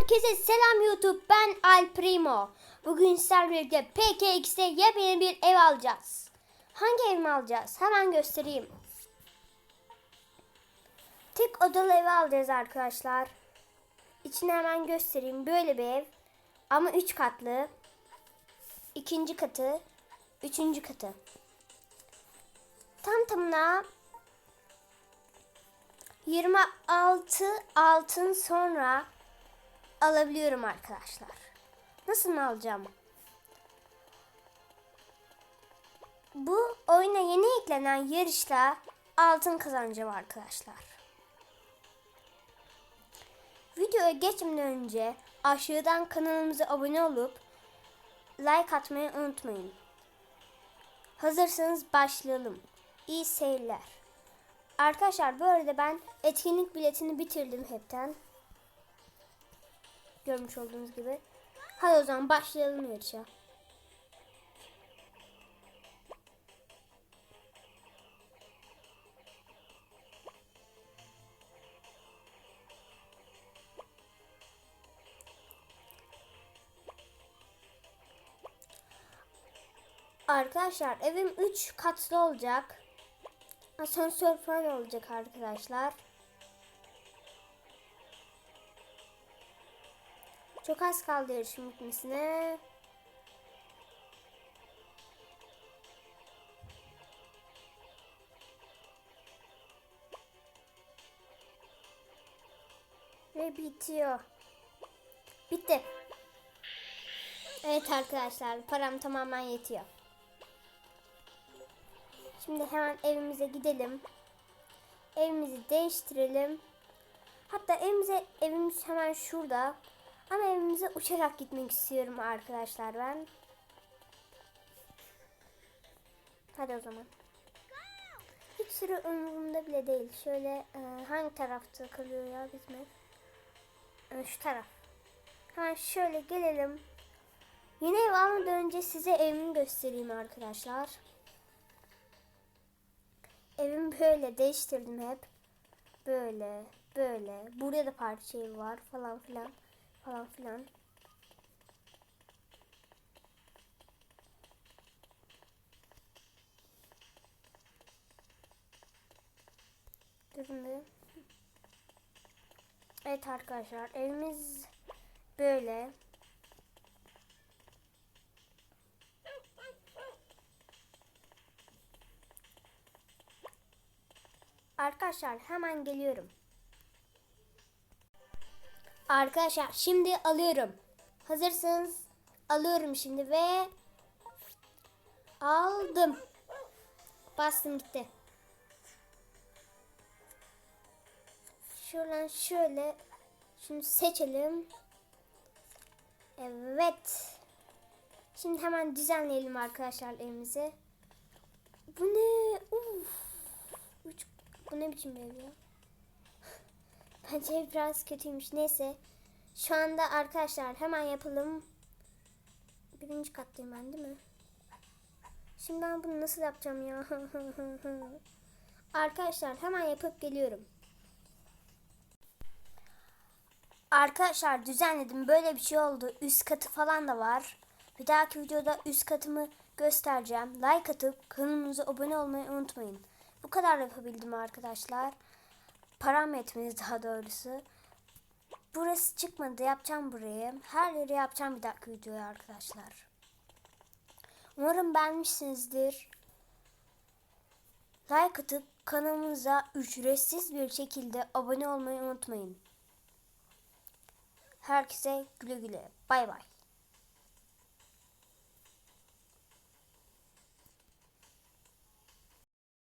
Herkese selam YouTube. Ben Al Primo. Bugün sizlerle PKX'te yepyeni bir ev alacağız. Hangi ev mi alacağız? Hemen göstereyim. Tek odalı ev alacağız arkadaşlar. İçini hemen göstereyim. Böyle bir ev. Ama 3 katlı. İkinci katı. Üçüncü katı. Tam tamına 26 altın sonra alabiliyorum arkadaşlar. Nasıl alacağım? Bu oyuna yeni eklenen yarışta altın kazanacağım arkadaşlar. Videoya geçmeden önce aşağıdan kanalımıza abone olup like atmayı unutmayın. Hazırsanız başlayalım. İyi seyirler. Arkadaşlar bu arada ben etkinlik biletini bitirdim hepten. Görmüş olduğunuz gibi. Hadi o zaman başlayalım yarışa. Arkadaşlar evim 3 katlı olacak. Asansör falan olacak arkadaşlar. Çok az kaldı yarışın bitmesine. Ve bitiyor. Bitti. Evet arkadaşlar param tamamen yetiyor. Şimdi hemen evimize gidelim. Evimizi değiştirelim. Hatta evimize evimiz hemen şurada. Ama evimize uçarak gitmek istiyorum arkadaşlar ben. Hadi o zaman. Hiç süre umurumda bile değil. Şöyle e, hangi tarafta kalıyor ya bizim? E, şu taraf. Hemen şöyle gelelim. Yeni ev almadan önce size evimi göstereyim arkadaşlar. Evim böyle değiştirdim hep. Böyle, böyle. Burada da parça evi var falan filan. Falan filan. Bir. Evet arkadaşlar evimiz böyle. Arkadaşlar hemen geliyorum. Arkadaşlar şimdi alıyorum. Hazırsınız alıyorum şimdi ve aldım. Bastım gitti. Şuradan şöyle şunu seçelim. Evet. Şimdi hemen düzenleyelim arkadaşlar evimizi. Bu ne? Uf. Bu ne biçim ev ya? Bence biraz kötüymüş. Neyse. Şu anda arkadaşlar hemen yapalım. Birinci kattayım ben değil mi? Şimdi ben bunu nasıl yapacağım ya? arkadaşlar hemen yapıp geliyorum. Arkadaşlar düzenledim. Böyle bir şey oldu. Üst katı falan da var. Bir dahaki videoda üst katımı göstereceğim. Like atıp kanalımıza abone olmayı unutmayın. Bu kadar yapabildim arkadaşlar. Param yetmedi daha doğrusu. Burası çıkmadı. Yapacağım burayı. Her yeri yapacağım bir dakika videoya arkadaşlar. Umarım beğenmişsinizdir. Like atıp kanalımıza ücretsiz bir şekilde abone olmayı unutmayın. Herkese güle güle. Bay bay.